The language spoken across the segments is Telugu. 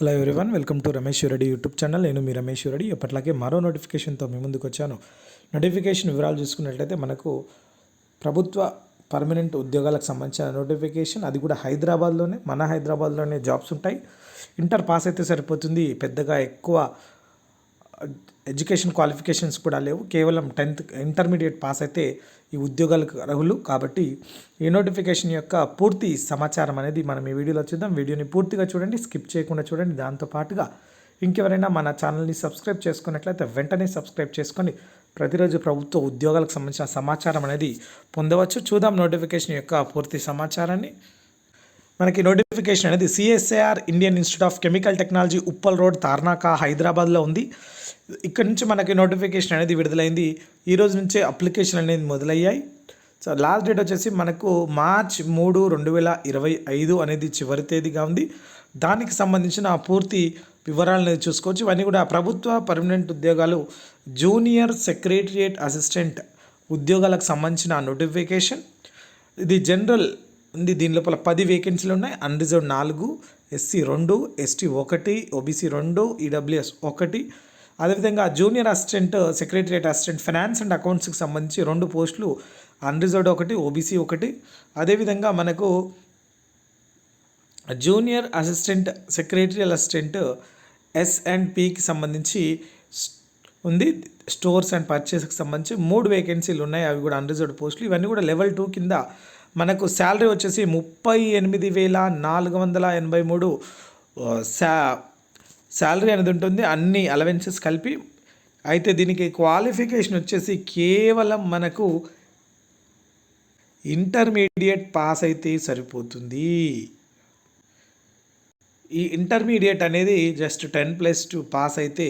Hello everyone welcome to Ramesh Reddy YouTube channel నేను మీ రమేష్ రెడ్డి ఎప్పట్లాగే మరో నోటిఫికేషన్తో మీ ముందుకు వచ్చాను. నోటిఫికేషన్ వివరాలు చూసుకున్నట్లయితే మనకు ప్రభుత్వ పర్మనెంట్ ఉద్యోగాలకు సంబంధించిన నోటిఫికేషన్ అది కూడా హైదరాబాద్లోనే మన హైదరాబాద్లోనే జాబ్స్ ఉంటాయి. ఇంటర్ పాస్ అయితే సరిపోతుంది. పెద్దగా ఎక్కువ ఎడ్యుకేషన్ క్వాలిఫికేషన్స్ కూడా లేవు. కేవలం టెన్త్ ఇంటర్మీడియట్ పాస్ అయితే ఈ ఉద్యోగాలకు అర్హులు. కాబట్టి ఈ నోటిఫికేషన్ యొక్క పూర్తి సమాచారం అనేది మనం ఈ వీడియోలో చూద్దాం. వీడియోని పూర్తిగా చూడండి స్కిప్ చేయకుండా చూడండి. దాంతో పాటుగా ఇంకెవరైనా మన ఛానల్ని సబ్స్క్రైబ్ చేసుకున్నట్లయితే వెంటనే సబ్స్క్రైబ్ చేసుకొని ప్రతిరోజు ప్రభుత్వ ఉద్యోగాలకు సంబంధించిన సమాచారం అనేది పొందవచ్చు. చూద్దాం నోటిఫికేషన్ యొక్క పూర్తి సమాచారాన్ని. మనకి నోటిఫికేషన్ అనేది CSIR Indian institute of chemical technology Uppal road Tarnaka హైదరాబాద్లో ఉంది. ఇక్కడ నుంచి మనకి నోటిఫికేషన్ అనేది విడుదలైంది. ఈ రోజు నుంచే అప్లికేషన్ అనేది మొదలయ్యాయి. సో లాస్ట్ డేట్ వచ్చేసి మనకు మార్చ్ మూడు రెండు వేల ఇరవై ఐదు అనేది చివరి తేదీగా ఉంది. దానికి సంబంధించిన పూర్తి వివరాలు అనేది చూసుకోవచ్చు. ఇవన్నీ కూడా ప్రభుత్వ పర్మనెంట్ ఉద్యోగాలు జూనియర్ సెక్రటరియేట్ అసిస్టెంట్ ఉద్యోగాలకు సంబంధించిన నోటిఫికేషన్ ఇది జనరల్ ఉంది. దీని లోపల పది వేకెన్సీలు ఉన్నాయి. అన్రిజర్వ్ నాలుగు ఎస్సీ రెండు ఎస్టీ ఒకటి ఓబీసీ రెండు ఈడబ్ల్యూఎస్ ఒకటి అదేవిధంగా junior assistant secretariat assistant finance and అకౌంట్స్కి సంబంధించి రెండు పోస్టులు అన్రిజర్వ్డ్ ఒకటి ఓబీసీ ఒకటి. అదేవిధంగా మనకు junior assistant secretarial assistant S and పికి సంబంధించి ఉంది. స్టోర్స్ అండ్ పర్చేస్కి సంబంధించి మూడు వేకెన్సీలు ఉన్నాయి. అవి కూడా అన్రిజర్వ్డ్ పోస్టులు. ఇవన్నీ కూడా లెవెల్ టూ కింద మనకు శాలరీ వచ్చేసి ముప్పై ఎనిమిది వేల నాలుగు వందల ఎనభై మూడు శా శాలరీ అనేది ఉంటుంది. అన్ని అలవెన్సెస్ కలిపి అయితే దీనికి క్వాలిఫికేషన్ వచ్చేసి కేవలం మనకు ఇంటర్మీడియట్ పాస్ అయితే సరిపోతుంది. ఈ ఇంటర్మీడియట్ అనేది just ten plus two pass అయితే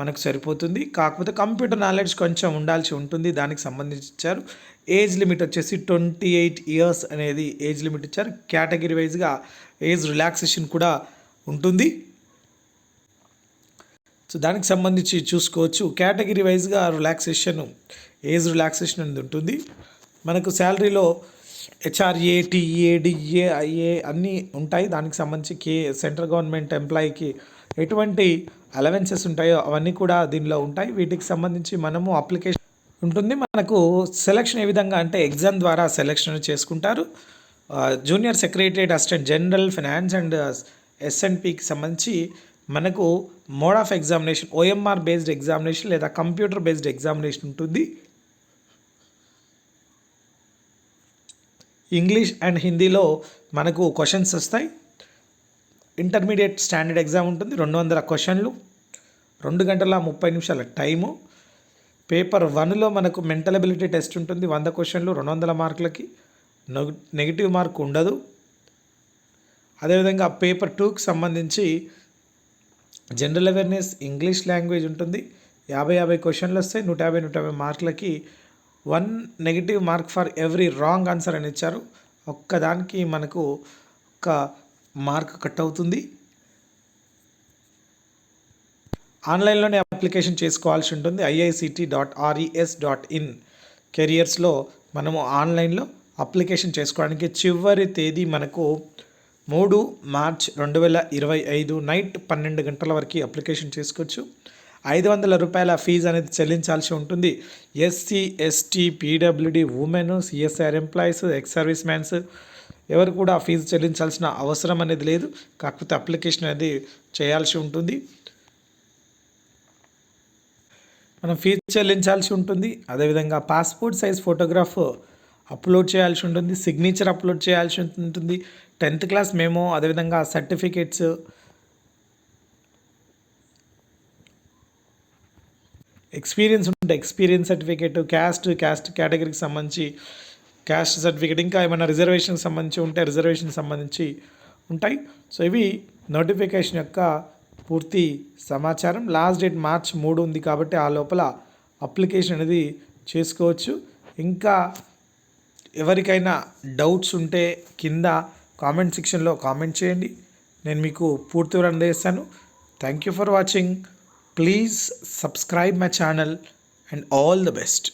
మనకు సరిపోతుంది. కాకపోతే కంప్యూటర్ నాలెడ్జ్ కొంచెం ఉండాల్సి ఉంటుంది. దానికి సంబంధించి ఇచ్చారు. ఏజ్ లిమిట్ వచ్చేసి ట్వంటీ ఎయిట్ ఇయర్స్ అనేది ఏజ్ లిమిట్ ఇచ్చారు. కేటగిరీ వైజ్గా ఏజ్ రిలాక్సేషన్ కూడా ఉంటుంది. సో దానికి సంబంధించి చూసుకోవచ్చు. కేటగిరీ వైజ్గా రిలాక్సేషన్ ఏజ్ రిలాక్సేషన్ అనేది ఉంటుంది. మనకు శాలరీలో హెచ్ఆర్ఏ టీఏ డిఏ ఐఏ అన్నీ ఉంటాయి. దానికి సంబంధించి కే సెంట్రల్ గవర్నమెంట్ ఎంప్లాయీకి ఎటువంటి అలవెన్సెస్ ఉంటాయో అవన్నీ కూడా దీనిలో ఉంటాయి. వీటికి సంబంధించి మనము అప్లికేషన్ ఉంటుంది. మనకు సెలక్షన్ ఏ విధంగా అంటే ఎగ్జామ్ ద్వారా సెలక్షన్ చేసుకుంటారు. Junior secretariat assistant general finance and ఎస్ఎన్పికి సంబంధించి మనకు mode of examination OMR based examination లేదా కంప్యూటర్ బేస్డ్ ఎగ్జామినేషన్ ఉంటుంది. ఇంగ్లీష్ అండ్ హిందీలో మనకు క్వశ్చన్స్ వస్తాయి. ఇంటర్మీడియట్ స్టాండర్డ్ ఎగ్జామ్ ఉంటుంది రెండు వందల క్వశ్చన్లు రెండు గంటల ముప్పై నిమిషాల టైము పేపర్ వన్లో మనకు మెంటల్ అబిలిటీ టెస్ట్ ఉంటుంది వంద క్వశ్చన్లు రెండు వందల మార్కులకి. నెగిటివ్ మార్క్ ఉండదు. అదేవిధంగా పేపర్ టూకి సంబంధించి జనరల్ అవేర్నెస్ ఇంగ్లీష్ లాంగ్వేజ్ ఉంటుంది. యాభై యాభై క్వశ్చన్లు వస్తాయి. నూట యాభై నూట యాభై మార్కులకి one negative mark for every wrong answer అని ఇచ్చారు. ఒక్కదానికి మనకు ఒక మార్క్ కట్ అవుతుంది. ఆన్లైన్లోనే అప్లికేషన్ చేసుకోవాల్సి ఉంటుంది. IICT dot RES dot in కెరియర్స్లో మనము ఆన్లైన్లో అప్లికేషన్ చేసుకోవడానికి చివరి తేదీ మనకు మూడు మార్చ్ రెండు వేల ఇరవై ఐదు నైట్ పన్నెండు గంటల వరకు అప్లికేషన్ చేసుకోవచ్చు. ఐదు వందల రూపాయల ఫీజు అనేది చెల్లించాల్సి ఉంటుంది. SC ST PWD women CSR employees ex service mans ఎవరు కూడా ఫీజు చెల్లించాల్సిన అవసరం అనేది లేదు. కాకపోతే అప్లికేషన్ అనేది చేయాల్సి ఉంటుంది. మనం ఫీజు చెల్లించాల్సి ఉంటుంది. అదేవిధంగా పాస్పోర్ట్ సైజ్ ఫోటోగ్రాఫ్ అప్లోడ్ చేయాల్సి ఉంటుంది సిగ్నేచర్ అప్లోడ్ చేయాల్సి ఉంటుంది. టెన్త్ క్లాస్ మేమో అదేవిధంగా సర్టిఫికేట్స్ ఎక్స్పీరియన్స్ ఉంటే ఎక్స్పీరియన్స్ సర్టిఫికేట్ క్యాస్ట్ క్యాస్ట్ కేటగిరీకి సంబంధించి క్యాస్ట్ సర్టిఫికేట్ ఇంకా ఏమైనా రిజర్వేషన్కి సంబంధించి ఉంటే రిజర్వేషన్కి సంబంధించి ఉంటాయి. సో ఇవి నోటిఫికేషన్ యొక్క పూర్తి సమాచారం. లాస్ట్ డేట్ మార్చ్ మూడు ఉంది కాబట్టి ఆ లోపల అప్లికేషన్ అనేది చేసుకోవచ్చు. ఇంకా ఎవరికైనా డౌట్స్ ఉంటే కింద కామెంట్ సెక్షన్లో కామెంట్ చేయండి. నేను మీకు పూర్తి వివరణ చేస్తాను thank you for watching please subscribe my channel and all the best